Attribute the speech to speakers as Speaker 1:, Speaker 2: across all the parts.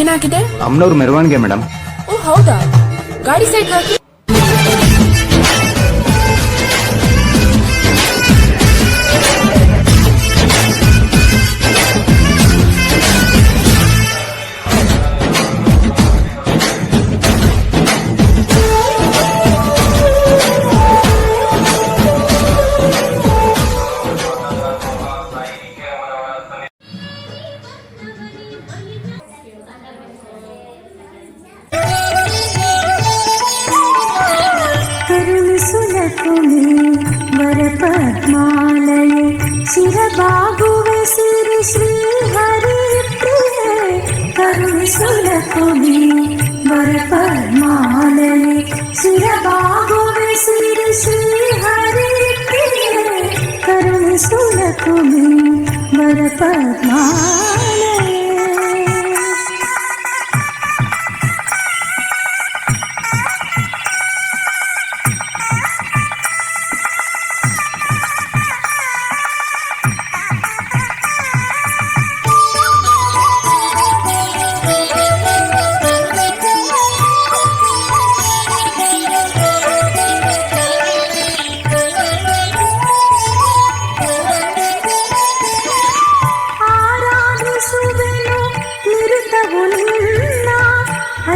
Speaker 1: ಏನಾಗಿದೆ?
Speaker 2: ಅಮ್ಮನವ್ರ ಮೆರವಣಿಗೆ ಮೇಡಮ್.
Speaker 1: ಓ ಹೌದಾ? ಗಾಡಿ ಸೈಡ್ ಹಾಕಿ?
Speaker 3: തുണി വരപത്മാലയെ ശിരബാഹുവെ ശ്രീ ശ്രീഹരി പ്രിയ കരുസുല തുണി വരപത്മാലയെ ശിരബാഹുവെ ശ്രീ ശ്രീഹരി പ്രിയ കരുസുല തുണി വരപത്മാലയെ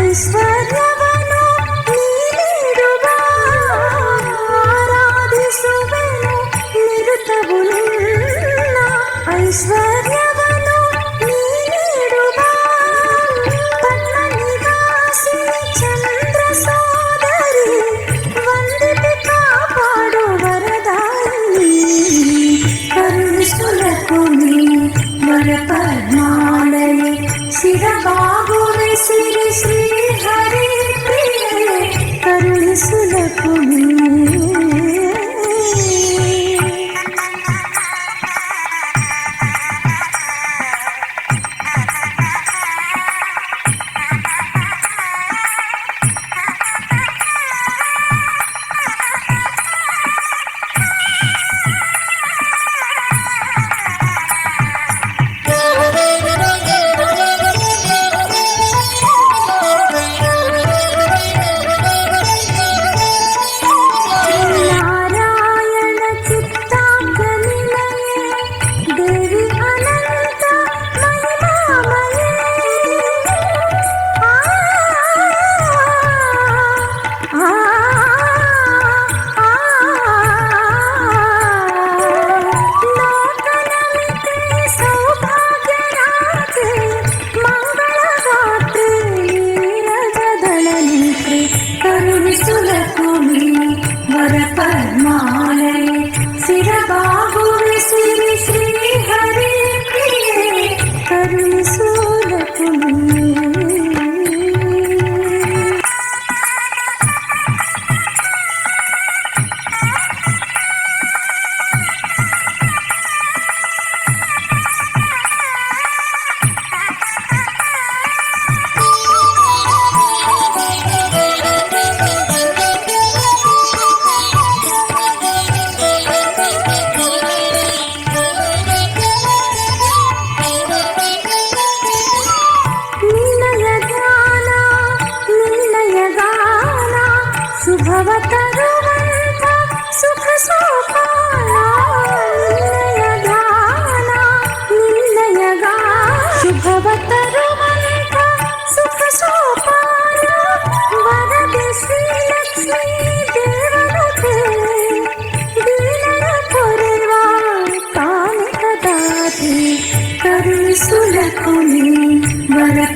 Speaker 3: ఐశ్వర్యవను నీవీరుగా శ్రీ శ్రీ 我们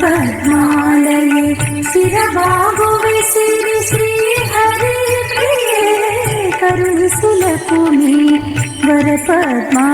Speaker 3: पद्मालये शिरबाहुविसिरि श्रीहरे प्रिये करुसुलपुनि वरपद्मा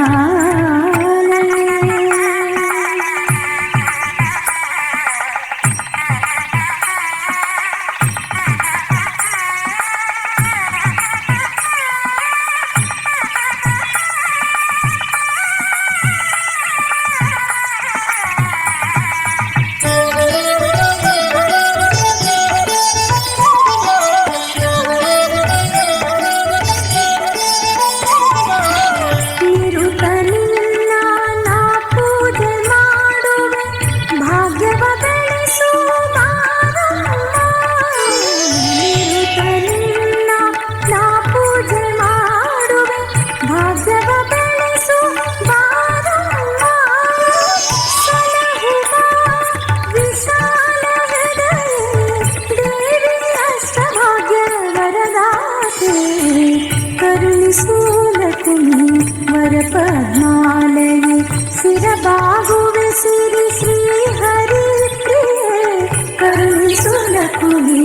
Speaker 3: ಕರುಣಿಸುಲ ಕುಲಿ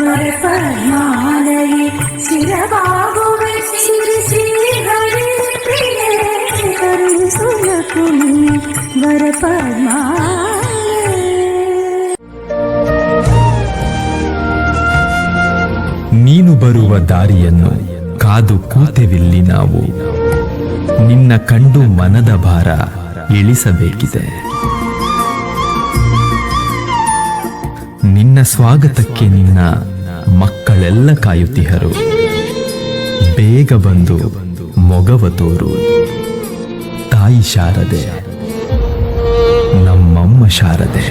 Speaker 3: ವರ ಪದ್ಮಾಲಯೇ ಶಿರಬಾಗುವೆ ಸಿರಿ ಶ್ರೀ ಹರಿ ಪ್ರಿಯೆ ಕರುಣಿಸುಲ ಕುಲಿ ವರ ಪದ್ಮಾಲಯೇ
Speaker 2: ನೀನು ಬರುವ ದಾರಿಯನ್ನು ಕಾದು ಕೂತೆವಿಲ್ಲಿ ನಾವು. ನಿನ್ನ ಕಂಡು ಮನದ ಭಾರ ಇಳಿಸಬೇಕಿದೆ. ನಿನ್ನ ಸ್ವಾಗತಕ್ಕೆ ನಿನ್ನ ಮಕ್ಕಳೆಲ್ಲ ಕಾಯುತ್ತಿಹರು ಬೇಗ ಬಂದು ಮೊಗವ ತೋರು. ತಾಯಿ ಶಾರದೆ ನಮ್ಮಮ್ಮ ಶಾರದೆ.